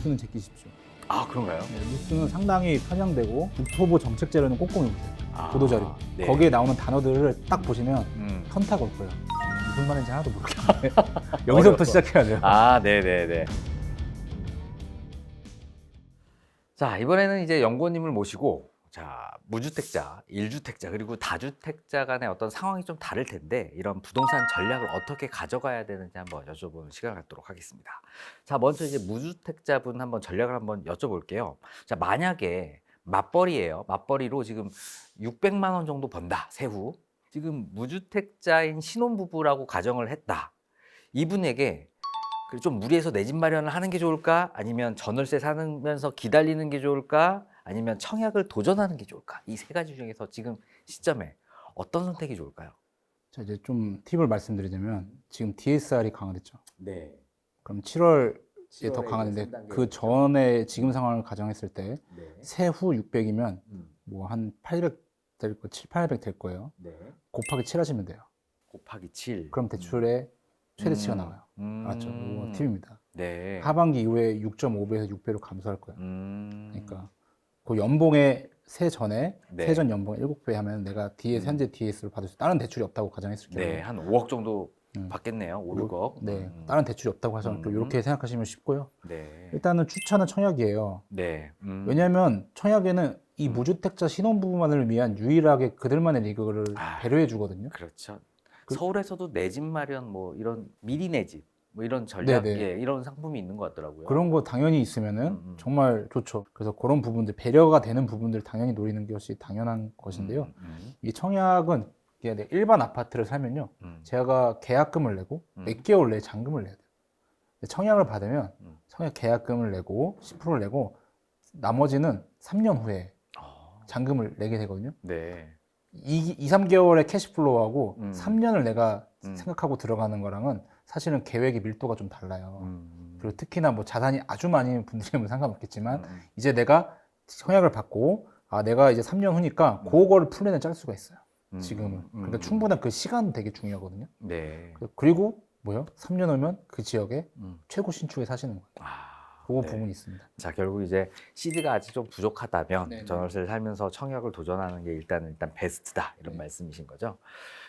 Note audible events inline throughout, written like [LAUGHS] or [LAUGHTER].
뉴스는 제끼십시오. 아 그런가요? 네, 뉴스는 상당히 편향되고 국토부 정책자료는 꼼꼼히 보세요. 아, 보도자료. 네. 거기에 나오는 단어들을 딱 보시면 음. 현타가 올 거예요. 무슨 말인지 하나도 모르겠네. [LAUGHS] 여기서부터 시작해야 돼요. 아, 네네네. 자, 이번에는 이제 연구원님을 모시고, 자, 무주택자, 일주택자, 그리고 다주택자 간의 어떤 상황이 좀 다를 텐데, 이런 부동산 전략을 어떻게 가져가야 되는지 한번 여쭤보는 시간을 갖도록 하겠습니다. 자, 먼저 이제 무주택자분 한번 전략을 한번 여쭤볼게요. 자, 만약에 맞벌이에요. 맞벌이로 지금 600만 원 정도 번다, 세후. 지금 무주택자인 신혼부부라고 가정을 했다. 이분에게 그좀 무리해서 내 집 마련을 하는 게 좋을까? 아니면 전월세 사면서 기다리는 게 좋을까? 아니면 청약을 도전하는 게 좋을까? 이 세 가지 중에서 지금 시점에 어떤 선택이 좋을까요? 자, 이제 좀 팁을 말씀드리자면 지금 DSR이 강화됐죠. 네. 그럼 7월에 더 강화됐는데 그 전에 지금 상황을 가정했을 때 네. 세후 600이면 뭐한 800 될 거, 7, 800 될 거예요. 네. 곱하기 7 하시면 돼요. 곱하기 7. 그럼 대출의 최대치가 음. 나와요. 음. 맞죠? 이거 팁입니다. 네. 하반기 이후에 6.5배에서 6배로 감소할 거예요. 음. 그러니까 그 연봉의 세 전에 네. 세전 연봉 7배 하면 내가 DS 음. 현재 DS를 받을 수 다른 대출이 없다고 가정했을 경우에 네, 한 5억 정도 음. 받겠네요. 5, 6억. 네, 음. 다른 대출이 없다고 하셔서 음. 이렇게 생각하시면 쉽고요. 네. 일단은 추천은 청약이에요. 네. 음. 왜냐하면 청약에는 이 음. 무주택자 신혼부부만을 위한 유일하게 그들만의 리그를 아. 배려해 주거든요. 그렇죠. 그- 서울에서도 내 집 마련 뭐 이런 미리 내 집 뭐 이런 전략 네네. 예, 이런 상품이 있는 것 같더라고요. 그런 거 당연히 있으면은 음, 음. 정말 좋죠. 그래서 그런 부분들 배려가 되는 부분들 당연히 노리는 것이 당연한 것인데요. 음, 음, 이 청약은 이게 내 일반 아파트를 사면요, 음. 제가 계약금을 내고 음. 몇 개월 내에 잔금을 내야 돼요. 청약을 받으면 음. 청약 계약금을 내고 10%를 내고 나머지는 3년 후에 어, 잔금을 내게 되거든요. 네. 2, 2 3개월의 캐시플로우하고 음. 3년을 내가 음. 생각하고 들어가는 거랑은 사실은 계획의 밀도가 좀 달라요. 음. 그리고 특히나 뭐 자산이 아주 많은 분들이면 [LAUGHS] 상관없겠지만 음, 이제 내가 청약을 받고 아 내가 이제 3년 후니까 음. 그거를 플랜을 짤 수가 있어요. 음, 지금은. 음, 그러니까 음. 충분한 그 시간 되게 중요하거든요. 네. 그리고 뭐요? 3년 후면 그 지역에 음. 최고 신축에 사시는 거예요. 아, 그거 네. 부분이 있습니다. 자 결국 이제 시드가 아직 좀 부족하다면 네네. 전월세를 살면서 청약을 도전하는 게 일단 일단 베스트다 이런 네. 말씀이신 거죠.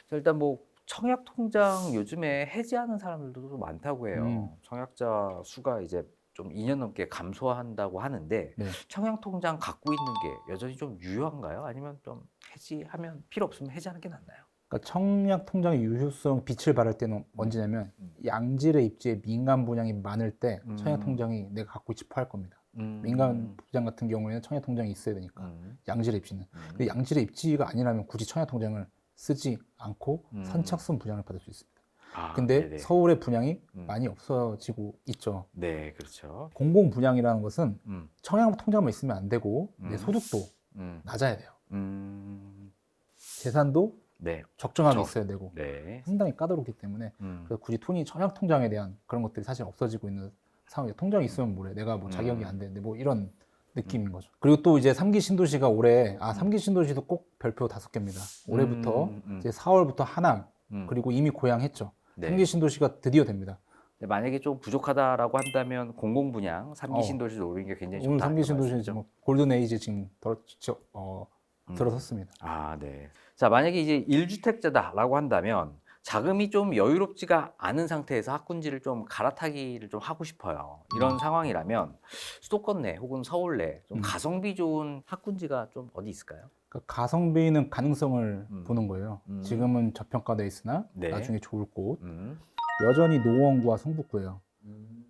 자, 일단 뭐 청약 통장 요즘에 해지하는 사람들도 좀 많다고 해요. 음. 청약자 수가 이제 좀 2년 넘게 감소한다고 하는데 네. 청약 통장 갖고 있는 게 여전히 좀 유효한가요? 아니면 좀 해지하면 필요 없으면 해지하는 게 낫나요? 그러니까 청약 통장의 유효성 빛을 발할 때는 언제냐면 음. 양질의 입지에 민간 분양이 많을 때 음. 청약 통장이 내가 갖고 있지 포할 겁니다. 음. 민간 분양 같은 경우에는 청약 통장이 있어야 되니까 음. 양질의 입지는. 음. 근데 양질의 입지가 아니라면 굳이 청약 통장을 쓰지 않고 음. 선착순 분양을 받을 수 있습니다. 아, 근데 네네. 서울의 분양이 음. 많이 없어지고 있죠. 네, 그렇죠. 공공 분양이라는 것은 음. 청약 통장만 있으면 안 되고 내 음. 소득도 음. 낮아야 돼요. 음. 재산도 네. 적정하게 적- 있어야 되고 네. 상당히 까다롭기 때문에 음. 그래서 굳이 통이 청약 통장에 대한 그런 것들이 사실 없어지고 있는 상황이에요. 통장이 있으면 뭐래? 내가 뭐 자격이 음. 안 되는데 뭐 이런 느낌인 거죠. 그리고 또 이제 삼기 신도시가 올해 아 삼기 신도시도 꼭 별표 다섯 개입니다. 올해부터 음, 음. 이제 4월부터 하남 음. 그리고 이미 고향 했죠. 네. 삼기 신도시가 드디어 됩니다. 네, 만약에 좀 부족하다라고 한다면 공공 분양 어. 삼기 신도시 노리는 게 굉장히 오늘 좋다. 삼기 이런 신도시 말씀이죠? 뭐 골든 에이지 지금 더, 저, 어, 음. 들어섰습니다. 아, 네. 자, 만약에 이제 1주택자다라고 한다면 자금이 좀 여유롭지가 않은 상태에서 학군지를 좀 갈아타기를 좀 하고 싶어요. 이런 음. 상황이라면 수도권 내 혹은 서울 내 좀 음. 가성비 좋은 학군지가 좀 어디 있을까요? 그러니까 가성비는 가능성을 음. 보는 거예요. 음. 지금은 저평가돼 있으나 네. 나중에 좋을 곳 음. 여전히 노원구와 성북구예요.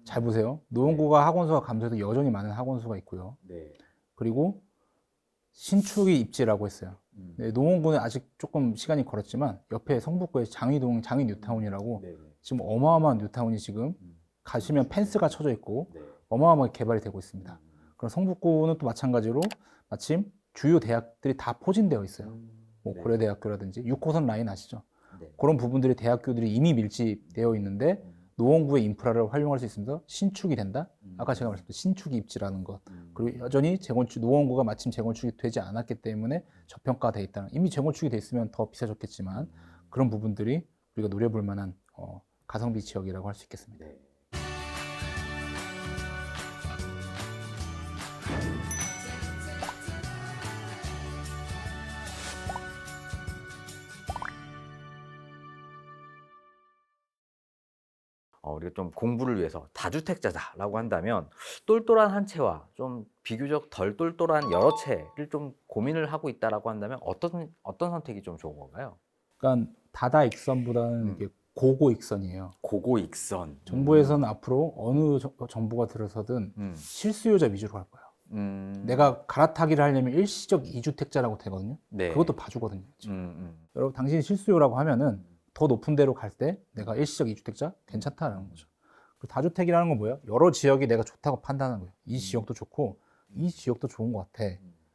잘 보세요. 노원구가 학원수가 감소해도 여전히 많은 학원수가 있고요. 네. 그리고 신축이 입지라고 했어요. 음. 네, 노원구는 아직 조금 시간이 걸었지만 옆에 성북구에 장위동 장위 뉴타운이라고 네. 지금 어마어마한 뉴타운이 지금 음. 가시면 펜스가 쳐져 있고 네. 어마어마하게 개발이 되고 있습니다. 그럼 성북구는 또 마찬가지로 마침 주요 대학들이 다 포진되어 있어요. 음. 뭐 네. 고려대학교라든지 6호선 라인 아시죠? 네. 그런 부분들이 대학교들이 이미 밀집되어 있는데 음. 노원구의 인프라를 활용할 수 있으면서 신축이 된다. 음. 아까 제가 말씀드린 신축이 입지라는 것. 음. 그리고 여전히 재건축 노원구가 마침 재건축이 되지 않았기 때문에 저평가돼 있다는 이미 재건축이 돼 있으면 더 비싸졌겠지만 음. 그런 부분들이 우리가 노려볼 만한 어, 가성비 지역이라고 할 수 있겠습니다. 우리가 좀 공부를 위해서 다주택자다라고 한다면 똘똘한 한 채와 좀 비교적 덜 똘똘한 여러 채를 좀 고민을 하고 있다라고 한다면 어떤 어떤 선택이 좀 좋은 건가요? 그러니까 다다 익선보다는 음. 이게 고고 익선이에요. 고고 익선. 정부에서는 앞으로 어느 정- 정부가 들어서든 음. 실수요자 위주로 할 거예요. 음. 내가 갈아타기를 하려면 일시적 이주택자라고 되거든요. 네. 그것도 봐주거든요. 음, 음. 여러분 당신이 실수요라고 하면은 더 높은 데로 갈 때 내가 일시적 이주택자 괜찮다라는 거죠. 다주택이라는 건 뭐예요? 여러 지역이 내가 좋다고 판단하는 거예요. 이 지역도 좋고 이 지역도 좋은 것 같아.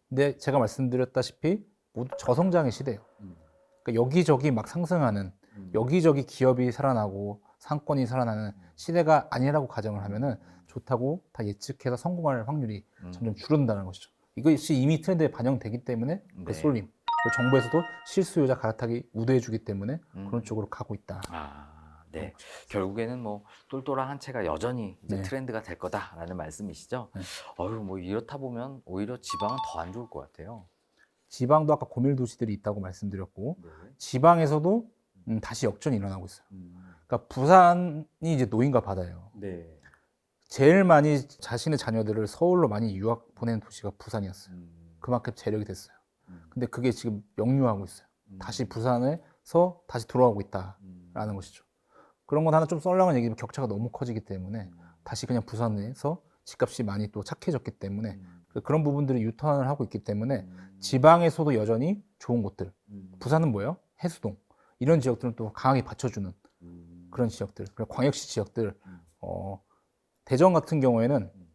근데 제가 말씀드렸다시피 모두 저성장의 시대예요. 음. 그러니까 여기저기 막 상승하는 음. 여기저기 기업이 살아나고 상권이 살아나는 시대가 아니라고 가정을 하면은 좋다고 다 예측해서 성공할 확률이 음. 점점 줄어든다는 것이죠. 이것이 이미 트렌드에 반영되기 때문에 그 네. 쏠림. 정부에서도 실수요자 갈아타기 우대해주기 때문에 음. 그런 쪽으로 가고 있다. 아, 네. 결국에는 뭐 똘똘한 한 채가 여전히 이제 네. 트렌드가 될 거다라는 말씀이시죠. 네. 어휴, 뭐 이렇다 보면 오히려 지방은 더 안 좋을 것 같아요. 지방도 아까 고밀 도시들이 있다고 말씀드렸고 네. 지방에서도 음, 다시 역전이 일어나고 있어요. 음. 그러니까 부산이 이제 노인과 바다예요. 네. 제일 많이 자신의 자녀들을 서울로 많이 유학 보내는 도시가 부산이었어요. 음. 그만큼 재력이 됐어요. 음. 근데 그게 지금 역류하고 있어요. 음. 다시 부산에서 다시 돌아오고 있다라는 음. 것이죠. 그런 건 하나 좀 썰렁한 얘기지만 격차가 너무 커지기 때문에 음. 다시 그냥 부산에서 집값이 많이 또 착해졌기 때문에 음. 그런 부분들이 유턴을 하고 있기 때문에 음. 지방에서도 여전히 좋은 곳들. 음. 부산은 뭐예요? 해수동. 이런 지역들은 또 강하게 받쳐주는 음. 그런 지역들. 그리고 광역시 지역들. 음. 어, 대전 같은 경우에는 음.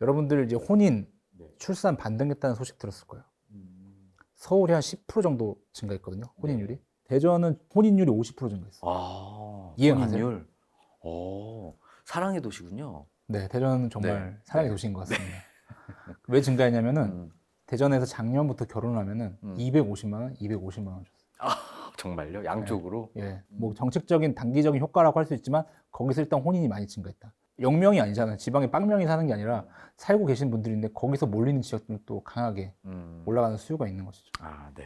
여러분들 이제 혼인, 네. 출산 반등했다는 소식 들었을 거예요. 음. 서울이 한 10% 정도 증가했거든요. 네. 혼인율이. 대전은 혼인율이 50% 증가했어요. 아, 이해가세요? 혼인율. 오, 사랑의 도시군요. 네, 대전은 정말 네. 사랑의 네. 도시인 것 같습니다. 왜 증가했냐면은 음. 대전에서 작년부터 결혼하면은 음. 250만 원, 250만 원 줬어요. 정말요? 양쪽으로? 예, 뭐 정책적인 단기적인 효과라고 할 수 있지만 거기서 일단 혼인이 많이 증가했다. 영명이 아니잖아요. 지방에 빵명이 사는 게 아니라 살고 계신 분들인데 거기서 몰리는 지역들은 또 강하게 음. 올라가는 수요가 있는 것이죠. 아, 네.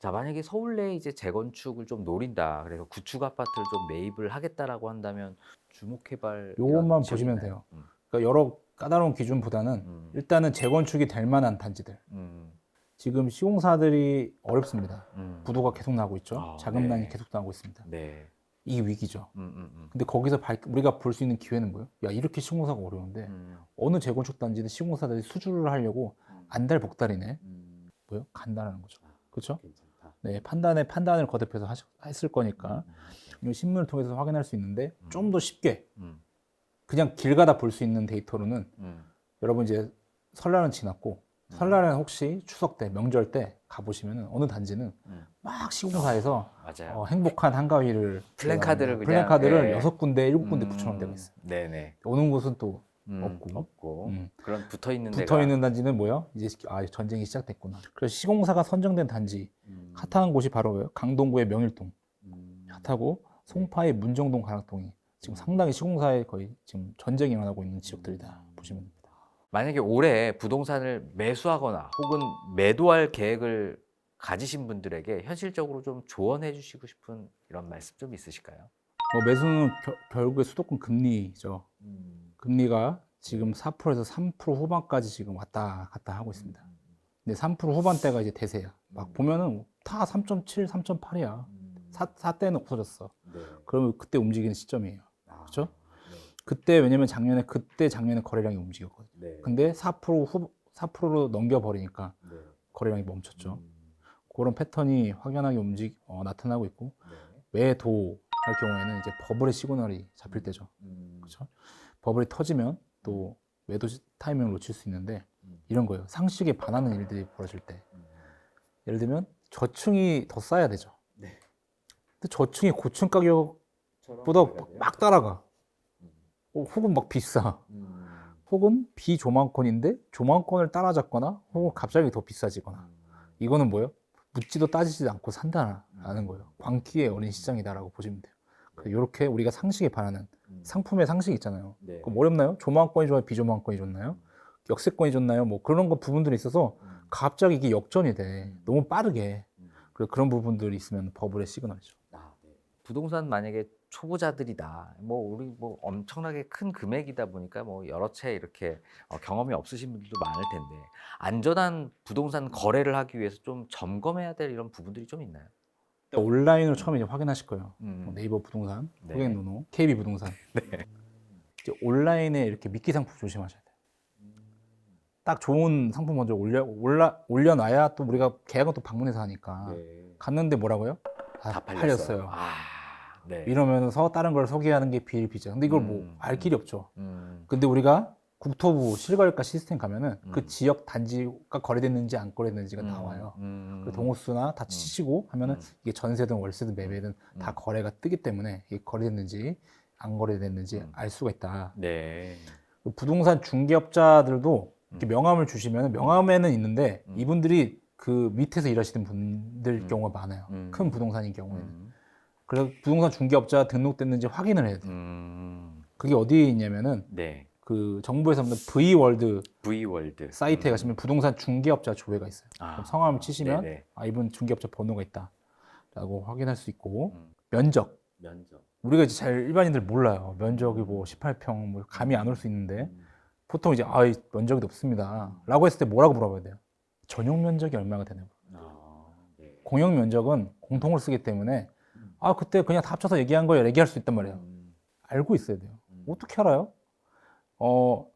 자, 만약에 서울 내에 이제 재건축을 좀 노린다. 그래서 구축 아파트를 좀 매입을 하겠다라고 한다면 주목해볼 요것만 보시면? 돼요. 음. 그러니까 여러 까다로운 기준보다는 음. 일단은 재건축이 될 만한 단지들. 음. 지금 시공사들이 어렵습니다. 음. 부도가 계속 나고 있죠. 아, 자금난이 네. 계속 나고 있습니다. 네. 이게 위기죠. 음, 음, 음. 근데 거기서 발- 우리가 볼 수 있는 기회는 뭐예요? 야 이렇게 시공사가 어려운데 음. 어느 재건축 단지든 시공사들이 수주를 하려고 안달 복달이네. 음. 뭐요? 간다라는 거죠. 그렇죠? 괜찮다. 네, 판단에 판단을 거듭해서 하셨, 했을 거니까 이 신문을 통해서 확인할 수 있는데 음. 좀더 쉽게 음. 그냥 길 가다 볼 수 있는 데이터로는 음. 여러분 이제 설날은 지났고 음. 설날은 혹시 추석 때 명절 때 가보시면 어느 단지는 음. 막 시공사에서 맞아요. 어, 행복한 한가위를 플랜카드를 그냥, 플랜카드를 예. 여섯 군데 일곱 군데 음. 붙여놓은 데가 있어요. 네네. 오는 곳은 또 음. 없고. 없고. 음. 그런 붙어 있는 붙어 있는 단지는 뭐요? 이제 아 전쟁이 시작됐구나. 그래서 시공사가 선정된 단지 핫한 곳이 바로? 강동구의 명일동 음. 핫하고 송파의 문정동 가락동이 지금 상당히 시공사에 거의 지금 전쟁이 일어나고 있는 지역들이다 음. 보시면. 만약에 올해 부동산을 매수하거나 혹은 매도할 계획을 가지신 분들에게 현실적으로 좀 조언해 주시고 싶은 이런 말씀 좀 있으실까요? 뭐 매수는 겨- 결국에 수도권 금리죠. 금리가 지금 4%에서 3% 후반까지 지금 왔다 갔다 하고 있습니다. 근데 3% 후반대가 이제 대세야. 막 보면은 다 3.7, 3.8이야. 사, 사대는 없어졌어. 네. 그러면 그때 움직이는 시점이에요. 그렇죠? 네. 그때 왜냐면 작년에 그때 작년에 거래량이 움직였거든. 네. 근데 4% 후, 4%로 넘겨버리니까 네. 거래량이 멈췄죠. 음. 그런 패턴이 확연하게 움직 어, 나타나고 있고 네. 매도 할 경우에는 이제 버블의 시그널이 잡힐 때죠. 음. 그렇죠? 버블이 터지면 또 매도 시- 타이밍을 놓칠 수 있는데 음. 이런 거예요. 상식에 반하는 일들이 벌어질 때 음. 예를 들면 저층이 더 싸야 되죠. 네. 근데 저층이 고층 가격보다 막 따라가. 어, 혹은 막 비싸. 음. 혹은 비조망권인데 조망권을 따라잡거나 혹은 갑자기 더 비싸지거나 이거는 뭐예요? 묻지도 따지지도 않고 산다라는 거예요. 광기에 어린 시장이다라고 보시면 돼요. 이렇게 우리가 상식에 반하는 상품의 상식이 있잖아요. 네. 그럼 어렵나요? 조망권이 좋아요? 비조망권이 좋나요? 역세권이 좋나요? 뭐 그런 거 부분들이 있어서 갑자기 이게 역전이 돼. 너무 빠르게. 그래서 그런 부분들이 있으면 버블의 시그널이죠. 아, 네. 부동산 만약에 초보자들이다. 뭐 우리 뭐 엄청나게 큰 금액이다 보니까 뭐 여러 채 이렇게 어, 경험이 없으신 분들도 많을 텐데 안전한 부동산 거래를 하기 위해서 좀 점검해야 될 이런 부분들이 좀 있나요? 온라인으로 처음에 이제 확인하실 거예요. 음. 뭐 네이버 부동산, 네. 고객노노, KB 부동산. [LAUGHS] 네. 이제 온라인에 이렇게 미끼 상품 조심하셔야 돼요. 딱 좋은 상품 먼저 올려 올라 올려놔야 또 우리가 계약은 또 방문해서 하니까 네. 갔는데 뭐라고요? 아, 다 팔렸어요. 팔렸어요. 아, 네. 이러면서 다른 걸 소개하는 게 비일비재. 근데 이걸 음, 뭐알 길이 없죠. 음. 근데 우리가 국토부 실거래가 시스템 가면은 음. 그 지역 단지가 거래됐는지 안 거래됐는지가 음, 나와요. 음. 그 동호수나 다 치시고 하면은 음. 이게 전세든 월세든 매매든 다 음. 거래가 뜨기 때문에 이게 거래됐는지 안 거래됐는지 음. 알 수가 있다. 네. 그 부동산 중개업자들도 이렇게 음. 명함을 주시면 명함에는 있는데 음. 이분들이 그 밑에서 일하시는 분들 음. 경우가 많아요. 음. 큰 부동산인 경우에는. 음. 그래서 부동산 중개업자 등록됐는지 확인을 해야 돼요. 음. 그게 어디에 있냐면은 네. 그 정부에서 없는 V월드 V월드 사이트에 음. 가시면 부동산 중개업자 조회가 있어요. 아. 그럼 성함을 치시면 네네. 아 이분 중개업자 번호가 있다라고 확인할 수 있고 음. 면적 면접. 우리가 이제 잘 일반인들 몰라요. 면적이 뭐 18평 뭐 감이 안 올 수 있는데 음. 보통 이제 아 이 면적이 높습니다라고 했을 때 뭐라고 물어봐야 돼요? 전용 면적이 얼마가 되냐고. 아, 네. 공용 면적은 공통을 쓰기 때문에 음. 아 그때 그냥 다 합쳐서 얘기한 거예요. 얘기할 수 있단 말이에요. 음. 알고 있어야 돼요. 음. 어떻게 알아요? 어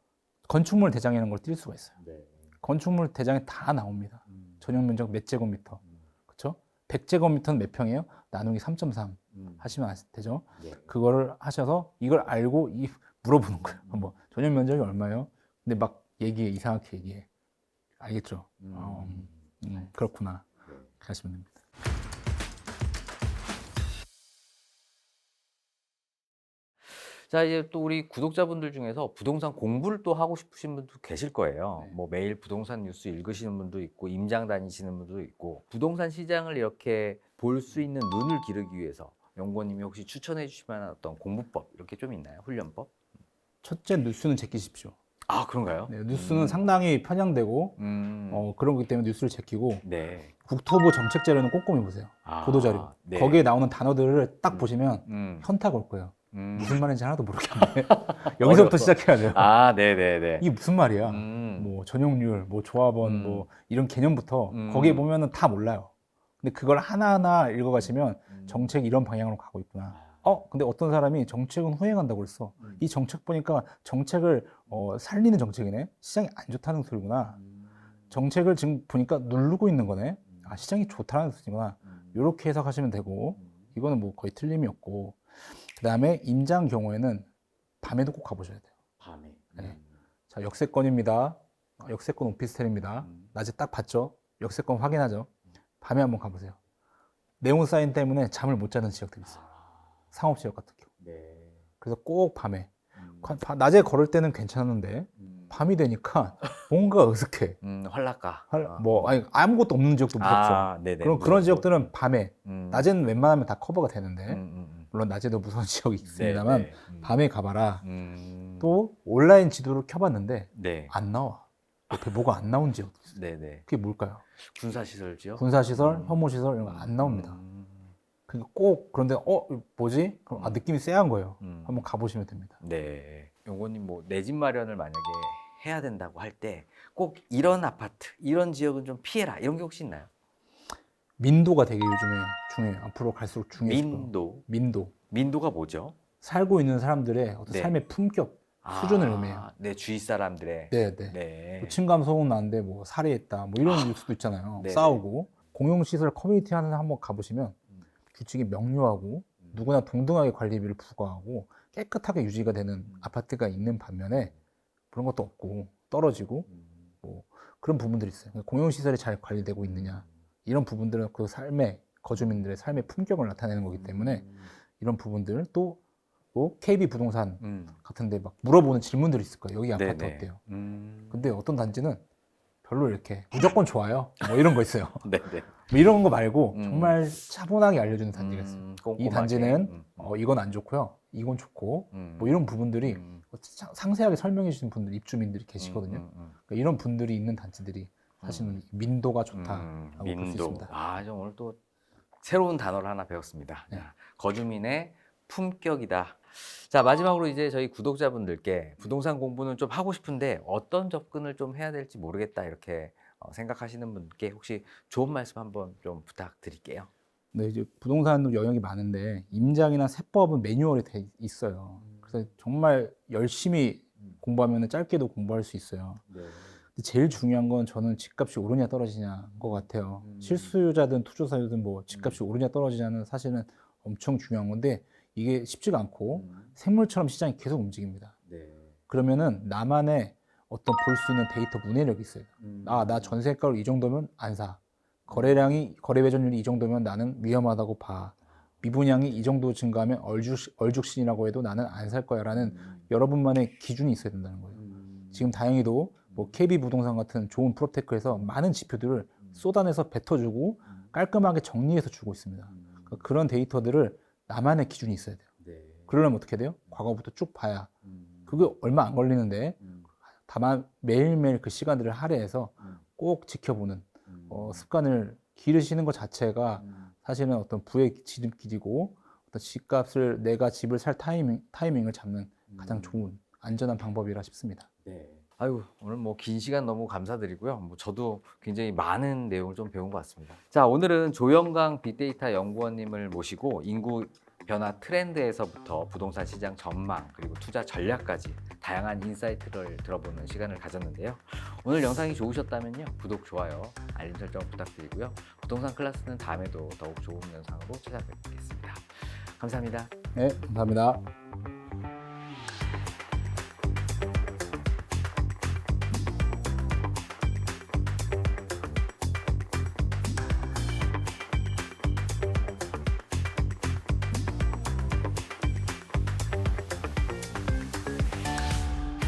건축물 대장이라는 걸 띌 수가 있어요. 네. 건축물 대장에 다 나옵니다. 음. 전용 면적 몇 제곱미터. 음. 그렇죠? 100제곱미터는 몇 평이에요? 나누기 3.3 음. 하시면 되죠? 네. 그거를 하셔서 이걸 알고 이 물어보는 거예요. 뭐 전용 면적이 얼마예요? 근데 막 얘기해 이상하게 얘기해. 알겠죠? 음. 어, 음, 그렇구나. 네. 하시면 됩니다. 자 이제 또 우리 구독자분들 중에서 부동산 공부를 또 하고 싶으신 분도 계실 거예요. 네. 뭐 매일 부동산 뉴스 읽으시는 분도 있고 임장 다니시는 분도 있고 부동산 시장을 이렇게 볼 수 있는 눈을 기르기 위해서 연구원님이 혹시 추천해 주실 만한 어떤 공부법 이렇게 좀 있나요? 훈련법? 첫째 뉴스는 제끼십시오. 아 그런가요? 네, 뉴스는 음. 상당히 편향되고 음. 어, 그런 거기 때문에 뉴스를 제끼고 네. 국토부 정책 자료는 꼼꼼히 보세요. 아, 보도 자료. 네. 거기에 나오는 단어들을 딱 음. 보시면 음. 현타가 올 거예요. 음. 무슨 말인지 하나도 모르겠네. [LAUGHS] 여기서부터. 시작해야 돼요. 아, 네네네. 이게 무슨 말이야? 음. 뭐 전용률, 뭐 조합원, 음. 뭐 이런 개념부터 음. 거기에 보면은 다 몰라요. 근데 그걸 하나하나 읽어가시면 음. 정책이 이런 방향으로 가고 있구나. 아. 어, 근데 어떤 사람이 정책은 후행한다고 그랬어. 음. 이 정책 보니까 정책을 어, 살리는 정책이네. 시장이 안 좋다는 소리구나. 음. 정책을 지금 보니까 누르고 있는 거네. 아, 시장이 좋다는 소리구나. 음. 이렇게 해석하시면 되고, 음. 이거는 뭐 거의 틀림이 없고. 그 다음에 임장 경우에는 밤에도 꼭 가보셔야 돼요. 밤에. 네. 자, 역세권입니다. 아, 역세권 오피스텔입니다. 음. 낮에 딱 봤죠? 역세권 확인하죠? 밤에 한번 가보세요. 네온 사인 때문에 잠을 못 자는 지역들이 있어요. 아, 상업 지역 같은 경우. 네. 그래서 꼭 밤에. 음. 낮에 걸을 때는 괜찮은데, 음. 밤이 되니까 [LAUGHS] 뭔가 어색해. 음, 활락가. 할- 아. 뭐, 아니, 아무것도 없는 지역도 무섭죠. 아, 네네. 그럼 그런 무서워. 지역들은 밤에, 음. 낮에는 웬만하면 다 커버가 되는데, 음, 음, 음. 물론 낮에도 무서운 [LAUGHS] 지역이 있습니다만, 네, 네. 음. 밤에 가봐라. 음. 또 온라인 지도를 켜봤는데, 네. 안 나와. 옆에 뭐가 안 나온 지역도 있어요. 네네. 그게 뭘까요? 군사시설지요? 군사시설, 음. 혐오시설 이런 거 안 나옵니다. 음. 그러니까 꼭 그런데 어 뭐지? 그럼 아 음. 느낌이 쎄한 거예요. 음. 한번 가보시면 됩니다. 네. 용고님 뭐 내 집 마련을 만약에 해야 된다고 할 때 꼭 이런 아파트, 이런 지역은 좀 피해라 이런 게 혹시 있나요? 민도가 되게 요즘에 중요해요. 앞으로 갈수록 중요해질 거예요. 민도. 민도. 민도가 뭐죠? 살고 있는 사람들의 어떤 네. 삶의 품격, 아, 수준을 의미해요. 네, 주위 사람들의. 네, 네. 네. 뭐 층간 소음 나는데 뭐 살해했다, 뭐 이런 뉴스도 있잖아요. 네네. 싸우고 공용 시설 커뮤니티 하는 데 한번 가보시면 음. 규칙이 명료하고 음. 누구나 동등하게 관리비를 부과하고 깨끗하게 유지가 되는 음. 아파트가 있는 반면에 그런 것도 없고 떨어지고 음. 그런 부분들이 있어요. 그러니까 공용 시설이 잘 관리되고 있느냐 이런 부분들은 그 삶의 거주민들의 삶의 품격을 나타내는 거기 때문에 음. 이런 부분들 또, 또 KB 부동산 음. 같은데 막 물어보는 질문들이 있을 거예요. 여기 아파트 네네. 어때요? 음. 근데 어떤 단지는 별로 이렇게 무조건 좋아요. 뭐 이런 거 있어요. [LAUGHS] 네네. 뭐 이런 거 말고 음. 정말 차분하게 알려주는 단지가 있어요. 음, 이. 단지는 음. 어, 이건 안 좋고요. 이건 좋고 음. 뭐 이런 부분들이 음. 상- 상세하게 설명해 주시는 분들 입주민들이 계시거든요. 음, 음, 음. 그러니까 이런 분들이 있는 단지들이 사실은 민도가 좋다라고 음, 볼수 있습니다. 아, 좀 오늘 또 새로운 단어를 하나 배웠습니다. 네. 자, 거주민의 품격이다. 자 마지막으로 이제 저희 구독자분들께 부동산 공부는 좀 하고 싶은데 어떤 접근을 좀 해야 될지 모르겠다 이렇게 어, 생각하시는 분께 혹시 좋은 말씀 한번 좀 부탁드릴게요. 네, 이제 부동산도 영역이 많은데 임장이나 세법은 매뉴얼이 돼 있어요. 그래서 정말 열심히 공부하면 짧게도 공부할 수 있어요. 근데 제일 중요한 건 저는 집값이 오르냐 떨어지냐 것 같아요. 음. 실수요자든 투자자든 뭐 집값이 오르냐 떨어지냐는 사실은 엄청 중요한 건데 이게 쉽지가 않고 생물처럼 시장이 계속 움직입니다. 그러면은 나만의 어떤 볼 수 있는 데이터 문해력이 있어요. 아, 나 전세가로 이 정도면 안 사. 거래량이 거래 배전율이 이 정도면 나는 위험하다고 봐. 미분양이 이 정도 증가하면 얼죽, 얼죽신이라고 해도 나는 안 살 거야라는 여러분만의 기준이 있어야 된다는 거예요. 지금 다행히도 뭐 KB 부동산 같은 좋은 프로테크에서 많은 지표들을 쏟아내서 뱉어주고 깔끔하게 정리해서 주고 있습니다. 그러니까 그런 데이터들을 나만의 기준이 있어야 돼요. 그러려면 어떻게 돼요? 과거부터 쭉 봐야. 그게 얼마 안 걸리는데 다만 매일매일 그 시간들을 할애해서 꼭 지켜보는 어, 습관을 기르시는 것 자체가 사실은 어떤 부의 지름길이고 어떤 집값을 내가 집을 살 타이밍, 타이밍을 잡는 가장 좋은 안전한 방법이라 싶습니다. 아유 오늘 뭐 긴 시간 너무 감사드리고요. 뭐 저도 굉장히 많은 내용을 좀 배운 것 같습니다. 자 오늘은 조영강 빅데이터 연구원님을 모시고 인구 변화 트렌드에서부터 부동산 시장 전망 그리고 투자 전략까지 다양한 인사이트를 들어보는 시간을 가졌는데요. 오늘 영상이 좋으셨다면요 구독 좋아요 알림 설정 부탁드리고요. 부동산 클래스는 다음에도 더욱 좋은 영상으로 찾아뵙겠습니다. 감사합니다. 네, 감사합니다.